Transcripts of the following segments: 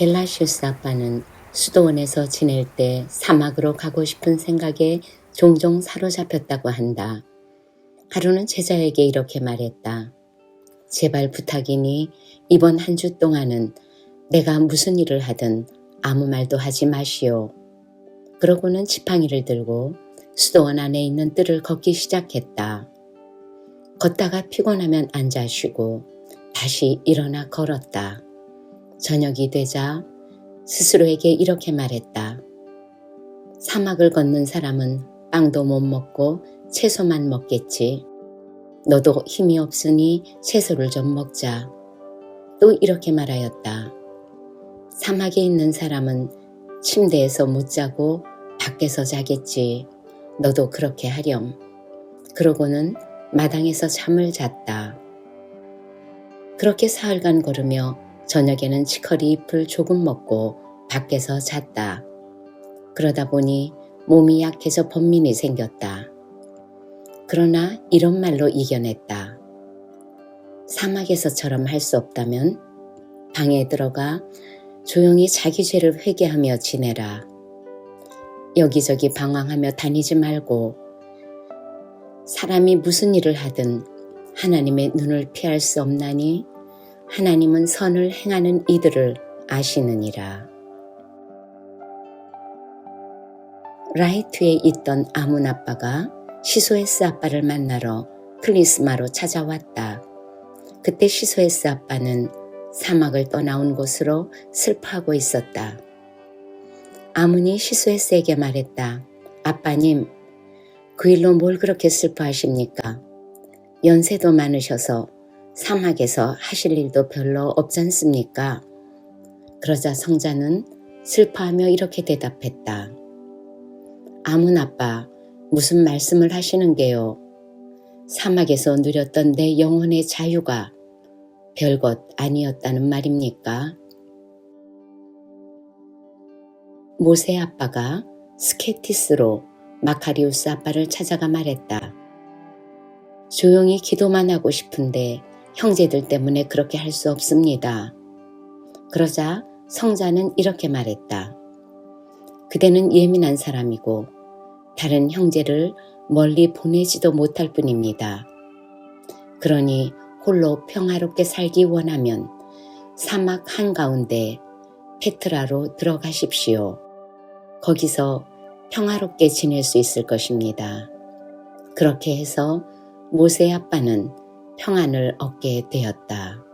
겔라시우스 아빠는 수도원에서 지낼 때 사막으로 가고 싶은 생각에 종종 사로잡혔다고 한다. 하루는 제자에게 이렇게 말했다. 제발 부탁이니 이번 한 주 동안은 내가 무슨 일을 하든 아무 말도 하지 마시오. 그러고는 지팡이를 들고 수도원 안에 있는 뜰을 걷기 시작했다. 걷다가 피곤하면 앉아 쉬고 다시 일어나 걸었다. 저녁이 되자 스스로에게 이렇게 말했다. 사막을 걷는 사람은 빵도 못 먹고 채소만 먹겠지. 너도 힘이 없으니 채소를 좀 먹자. 또 이렇게 말하였다. 사막에 있는 사람은 침대에서 못 자고 밖에서 자겠지. 너도 그렇게 하렴. 그러고는 마당에서 잠을 잤다. 그렇게 사흘간 걸으며 저녁에는 치커리 잎을 조금 먹고 밖에서 잤다. 그러다 보니 몸이 약해져 번민이 생겼다. 그러나 이런 말로 이겨냈다. 사막에서처럼 할 수 없다면 방에 들어가 조용히 자기 죄를 회개하며 지내라. 여기저기 방황하며 다니지 말고 사람이 무슨 일을 하든 하나님의 눈을 피할 수 없나니 하나님은 선을 행하는 이들을 아시느니라. 라이트에 있던 아문 아빠가 시소에스 아빠를 만나러 클리스마로 찾아왔다. 그때 시소에스 아빠는 사막을 떠나온 곳으로 슬퍼하고 있었다. 아문이 시소에스에게 말했다. 아빠님, 그 일로 뭘 그렇게 슬퍼하십니까? 연세도 많으셔서 사막에서 하실 일도 별로 없지 않습니까? 그러자 성자는 슬퍼하며 이렇게 대답했다. 아문 아빠, 무슨 말씀을 하시는 게요? 사막에서 누렸던 내 영혼의 자유가 별것 아니었다는 말입니까? 모세 아빠가 스케티스로 마카리우스 아빠를 찾아가 말했다. 조용히 기도만 하고 싶은데 형제들 때문에 그렇게 할 수 없습니다. 그러자 성자는 이렇게 말했다. 그대는 예민한 사람이고 다른 형제를 멀리 보내지도 못할 뿐입니다. 그러니 홀로 평화롭게 살기 원하면 사막 한가운데 페트라로 들어가십시오. 거기서 평화롭게 지낼 수 있을 것입니다. 그렇게 해서 모세 아빠는 평안을 얻게 되었다.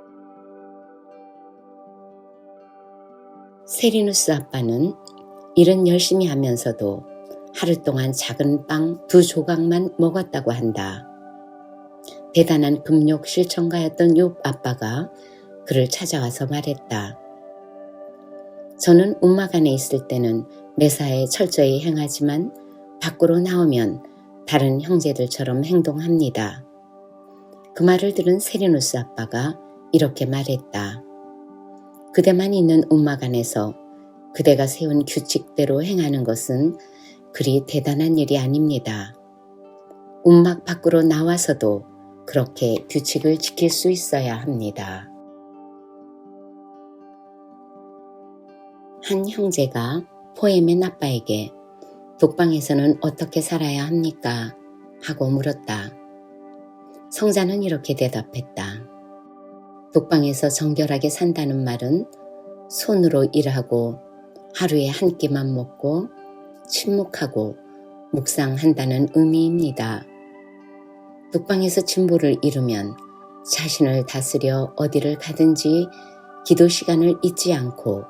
세리누스 아빠는 일은 열심히 하면서도 하루 동안 작은 빵 두 조각만 먹었다고 한다. 대단한 금욕 실천가였던 욥 아빠가 그를 찾아와서 말했다. 저는 안에 있을 때는 매사에 철저히 행하지만 밖으로 나오면 다른 형제들처럼 행동합니다. 그 말을 들은 세리누스 아빠가 이렇게 말했다. 그대만 있는 안에서 그대가 세운 규칙대로 행하는 것은 그리 대단한 일이 아닙니다. 움막 밖으로 나와서도 그렇게 규칙을 지킬 수 있어야 합니다. 한 형제가 포에멘 아빠에게 독방에서는 어떻게 살아야 합니까? 하고 물었다. 성자는 이렇게 대답했다. 독방에서 정결하게 산다는 말은 손으로 일하고 하루에 한 끼만 먹고 침묵하고 묵상한다는 의미입니다. 독방에서 진보를 이루면 자신을 다스려 어디를 가든지 기도 시간을 잊지 않고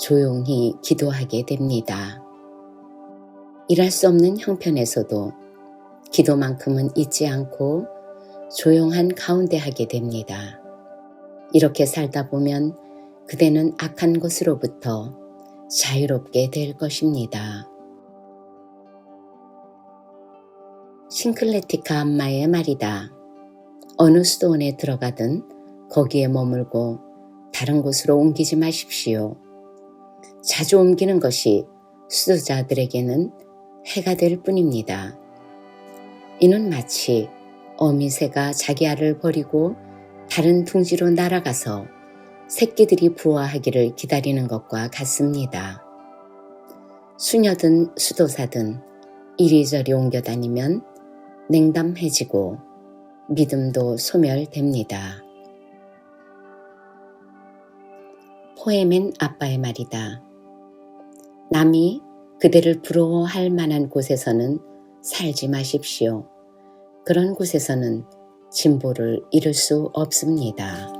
조용히 기도하게 됩니다. 일할 수 없는 형편에서도 기도만큼은 잊지 않고 조용한 가운데 하게 됩니다. 이렇게 살다 보면 그대는 악한 것으로부터 자유롭게 될 것입니다. 싱클레티카 안마의 말이다. 어느 수도원에 들어가든 거기에 머물고 다른 곳으로 옮기지 마십시오. 자주 옮기는 것이 수도자들에게는 해가 될 뿐입니다. 이는 마치 어미새가 자기 알을 버리고 다른 둥지로 날아가서 새끼들이 부화하기를 기다리는 것과 같습니다. 수녀든 수도사든 이리저리 옮겨 다니면 냉담해지고 믿음도 소멸됩니다. 포에멘 아빠의 말이다. 남이 그대를 부러워할 만한 곳에서는 살지 마십시오. 그런 곳에서는 진보를 이룰 수 없습니다.